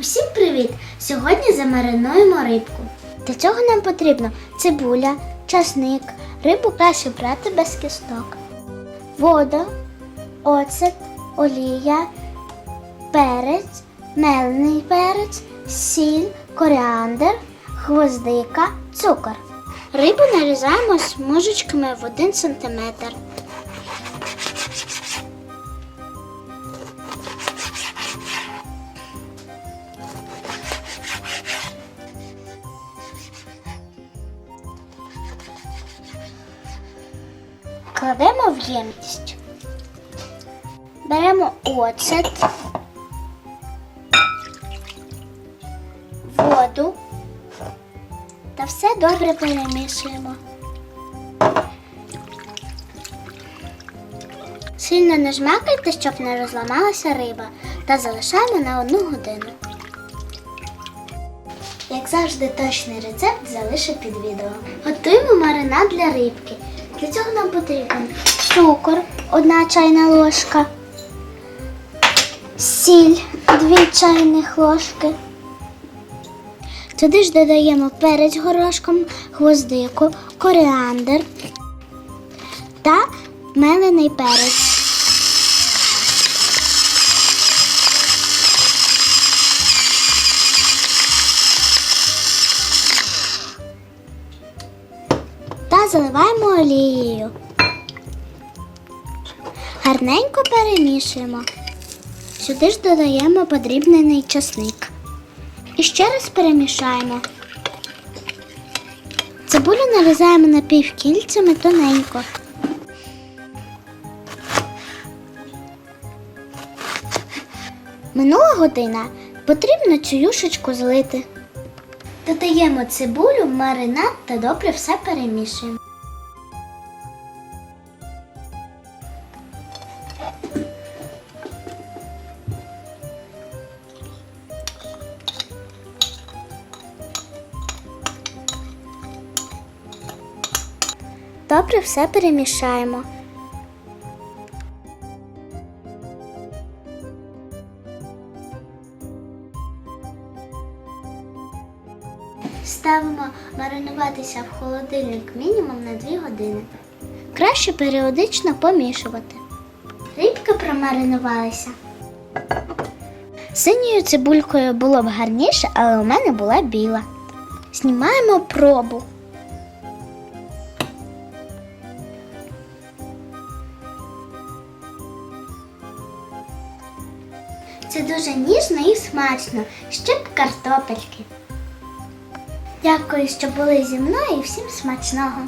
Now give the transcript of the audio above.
Усім привіт! Сьогодні замаринуємо рибку. Для цього нам потрібно цибуля, часник, рибу краще брати без кісток, вода, оцет, олія, перець, мелений перець, сіль, коріандр, гвоздика, цукор. Рибу нарізаємо смужечками в 1 см. Кладемо в ємність. Беремо оцет, воду та все добре перемішуємо. Сильно не жмакайте, щоб не розламалася риба, та залишаємо на одну годину. Як завжди, точний рецепт залишу під відео. Готуємо маринад для рибки. Для цього нам потрібен цукор, одна чайна ложка, сіль, дві чайних ложки. Туди ж додаємо перець горошком, гвоздику, коріандр та мелений перець. Заливаємо олією. Гарненько перемішуємо. Сюди ж додаємо подрібнений часник. І ще раз перемішаємо. Цибулю нарізаємо напівкільцями тоненько. Минула година. Потрібно цю юшечку злити. Додаємо цибулю, маринад та добре все перемішуємо. Добре все перемішаємо. Ставимо маринуватися в холодильник мінімум на 2 години. Краще періодично помішувати. Рибка промаринувалася. Синьою цибулькою було б гарніше, але у мене була біла. Знімаємо пробу. Це дуже ніжно і смачно. Ще б картопельки. Дякую, що були зі мною і всім смачного.